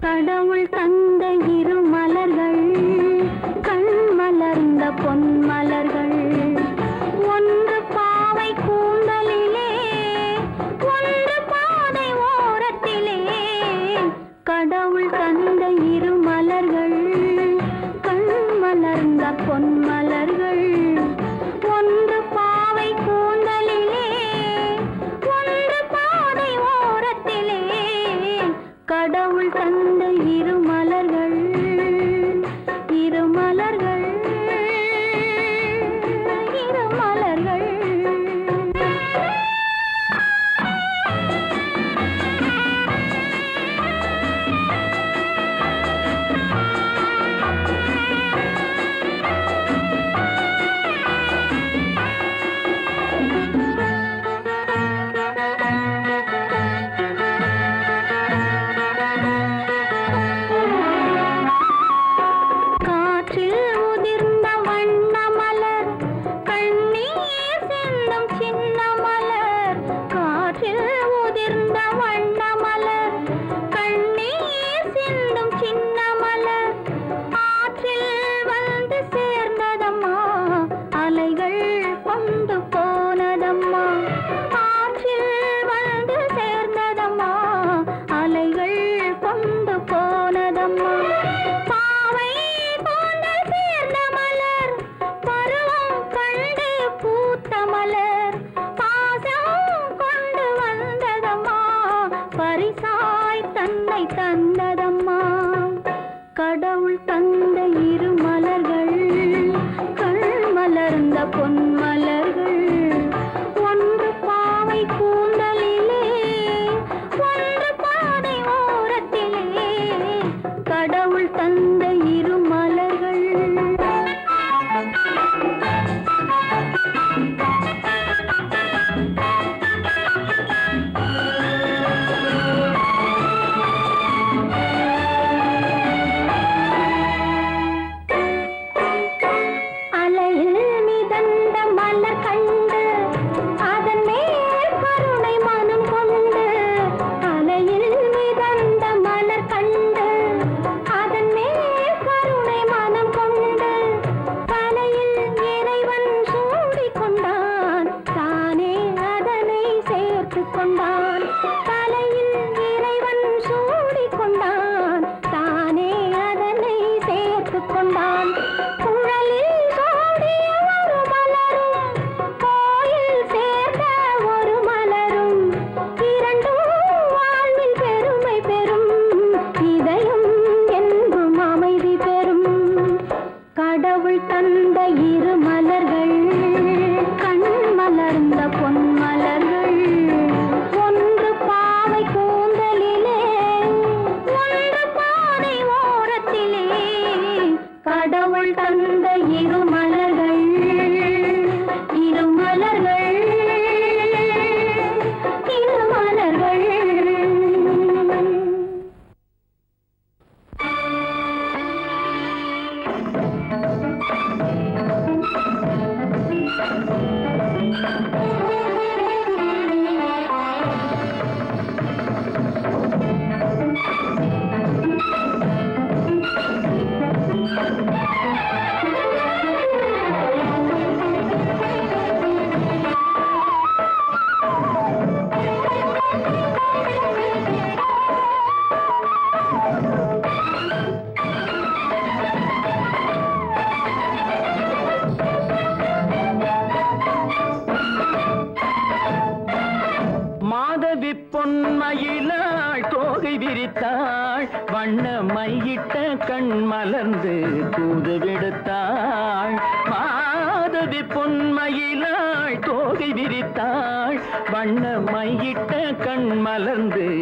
கடவுள் தந்த இரு மலர்கள் கண் மலர்ந்த பொன் மலர்கள்.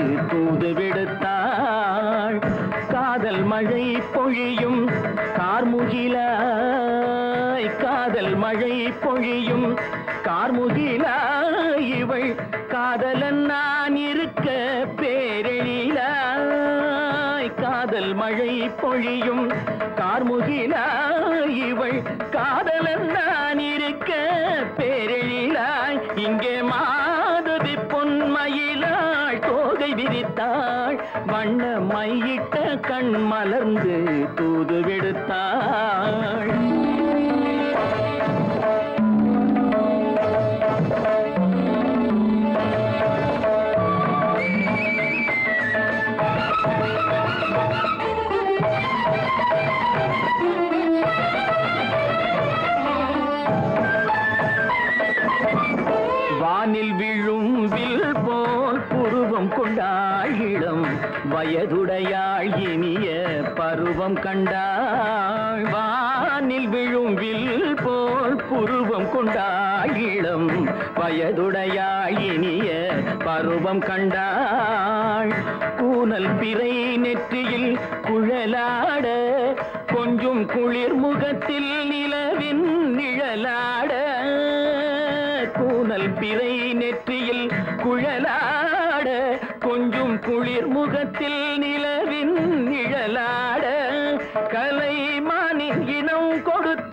தூதுவிடுத்தாள் காதல் மழை பொழியும் கார்முகிலாய். காதல் மழை பொழியும் கார்முகிலாய். இவள் காதலன் நான் இருக்க பேரெழிலாய். காதல் மழை பொழியும் கார்முகிலாய். இவள் காதலன் நான் இருக்க பேரெழிலாய். இங்கே மா விரித்தாள் வண்ண மையிட்ட கண் மலர்ந்து தூது விடுத்தாள் கண்டாய் வானில் விழும் வில் போல் புருவம் கொண்டாள் இளம் வயதுடையாள் இனிய பருவம் கண்டாள். கூனல் பிறை நெற்றியில் குழலாட கொஞ்சம் குளிர் முகத்தில் நிலவின் நிழலாட. கூனல் பிறை நெற்றியில் குழலாட கொஞ்சம் குளிர் முகத்தில் நிலவின் நிழலாட. கலைமானின் இனம் கொடுத்த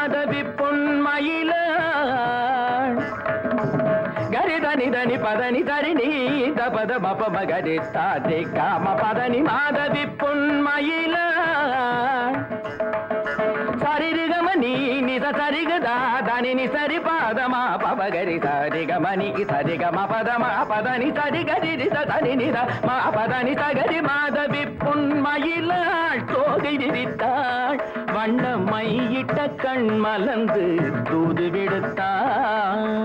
மாதவி பொன்மயிலாள் గరిదని దని పదని తరిని పద మప మగరి తాటి కామ పదని మాధవి పున్మయిల నీ నిజ సరిగదా దానిని సరి పాదమా పవగరి సరిగమనికి సరిగమ పదమా పదని సరిగరి నిజ తని నిద మా పదని సగరి మాధవి పున్మయిల தோகை விரித்தாள் வண்ண மையிட்ட கண் மலர்ந்து தூது விடுத்தாள்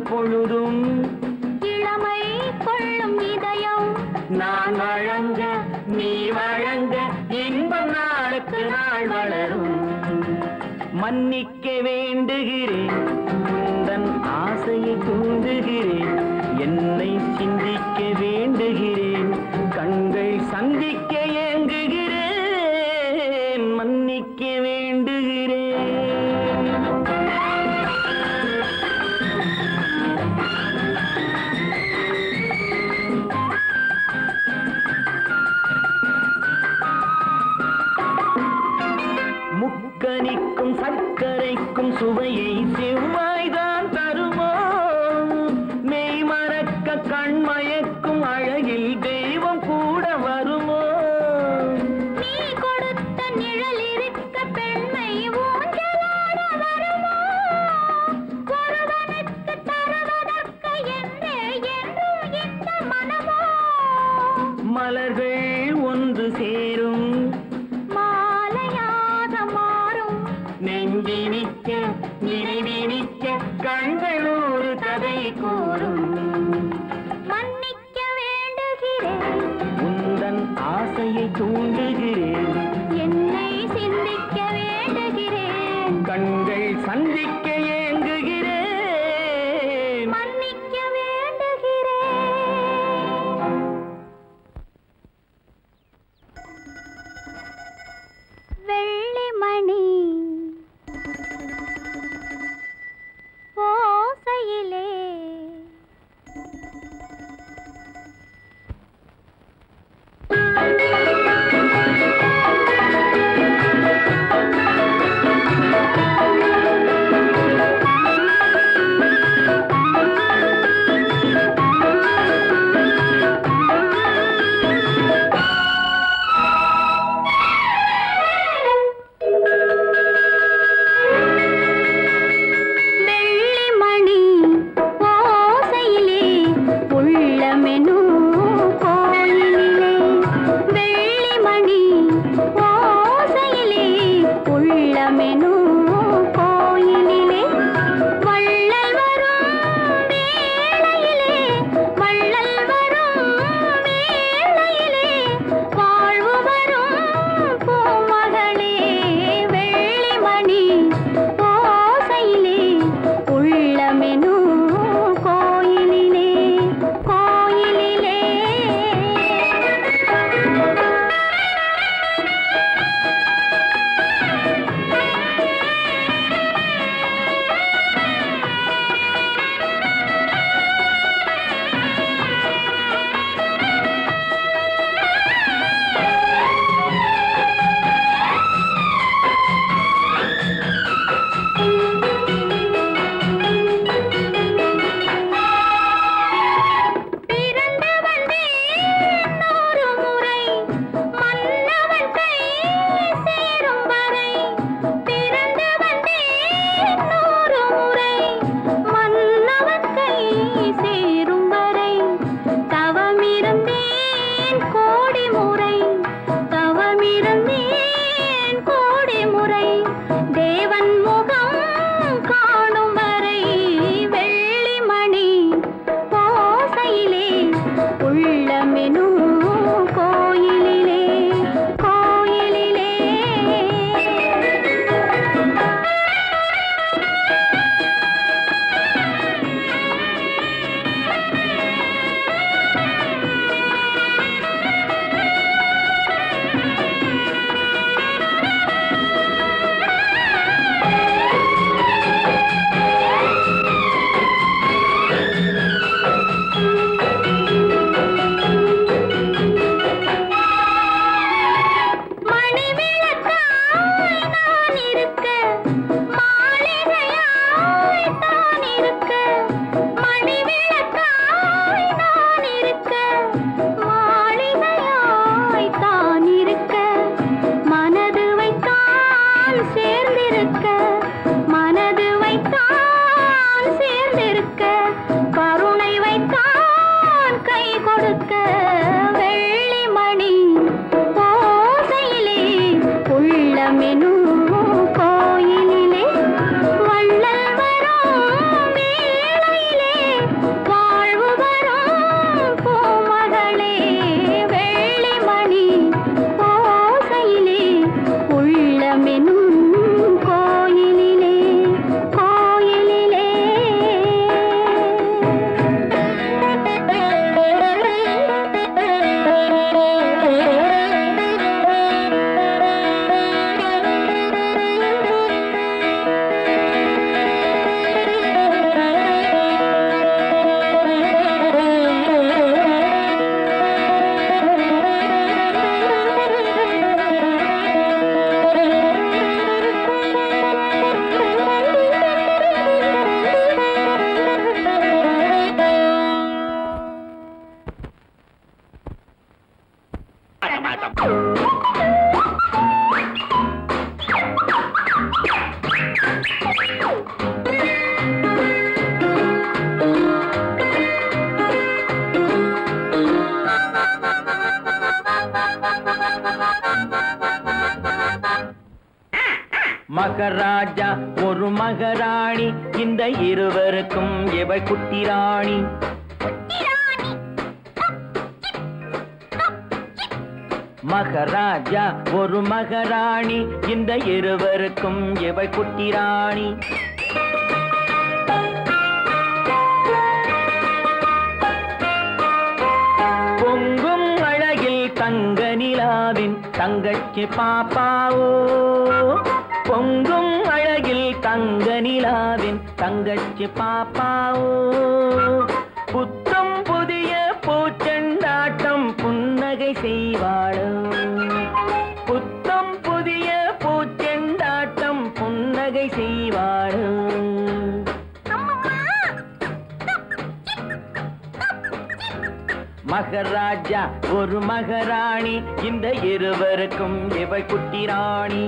பொழுதும் இளமை கொள்ளும் இதயம். நான் வழங்க நீ வழங்க இன்பம் நாளுக்கு நாள் வளரும். மன்னிக்க வேண்டுகிறேன் உந்தன் ஆசையை தூண்டுகிறேன். என்னை சிந்திக்க வேண்டுகிறேன் கண்கள் சந்திக்க முக்கனிக்கும் சர்க்கரைக்கும் சுவையை செவ்வாய்தான் தூண்டுகிறேன். கொடி முறை ஆட்டம் மகராஜா ஒரு மகராணி. இந்த இருவருக்கும் இவள் குட்டிராணி. மகராஜா ஒரு மகராணி இந்த இருவருக்கும் இவள் குட்டி ராணி பொங்கும் அழகில் தங்க நிலாவின் தங்கச்சி பாப்பாவோ. பொங்கும் அழகில் தங்க நிலாவின் தங்கச்சி பாப்பாவோ. வாழும். புத்தம் புதிய பூச்செண்டாட்டம் புன்னகை செய்வாழும் மகராஜா ஒரு மகராணி இந்த இருவருக்கும் இவள் குட்டி ராணி.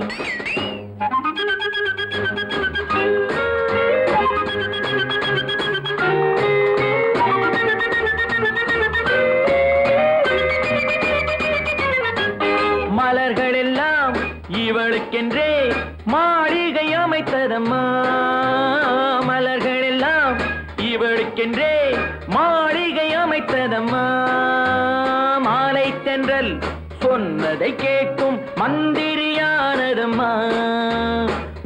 இவளுக்கென்றே மாளிகை அமைத்ததம்மா மலர்கள் எல்லாம் இவளுக்கென்றே மாளிகை அமைத்ததம்மா மாலை தென்றல் சொன்னதை கேட்கும் மந்திரியானதம்மா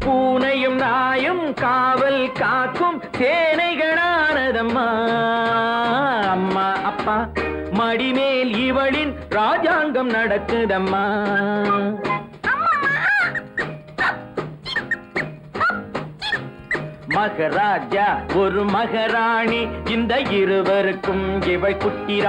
பூனையும் நாயும் காவல் காக்கும் சேனைகளானதம்மா அம்மா. அப்பா மடிமேல் இவளின் ராஜாங்கம் நடக்குதம்மா மகராஜா ஒரு மகராணி. இந்த இருவருக்கும் இவள் குட்டி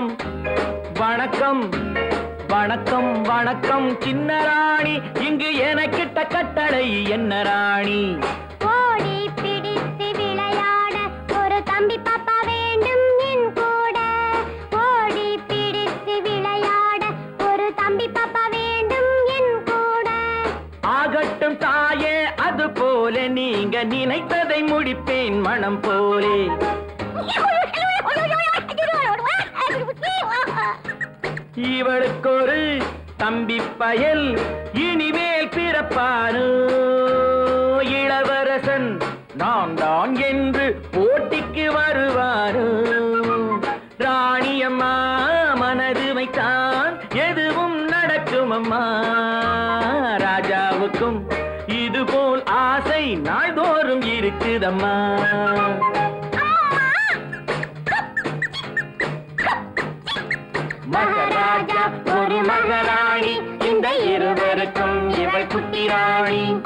வணக்கம். வணக்கம். வணக்கம் வணக்கம் சின்ன ராணி இங்கு எனக்கிட்ட கட்டளை என்ன ராணி? ஓடி பிடித்து விளையாட ஒரு தம்பி பாப்பா வேண்டும் என் கூட. ஓடி பிடித்து விளையாட ஒரு தம்பி பாப்பா வேண்டும் என் கூட. ஆகட்டும் தாயே அது போல நீங்க நினைத்ததை முடிப்பேன் மனம் போலே. இவளுக்கு ஒரு தம்பி பயல் இனிமேல் பிறப்பானோ? இளவரசன் நான் தான் என்று போட்டிக்கு வருவானோ? ராணியம்மா மனது வைத்தான் எதுவும் நடக்கும் அம்மா ராஜாவுக்கும் இதுபோல் ஆசை நாள்தோறும் இருக்குதம்மா. ராஜா ஒரு மகராணி. இந்த இருவருக்கும் இவள் குட்டி ராணி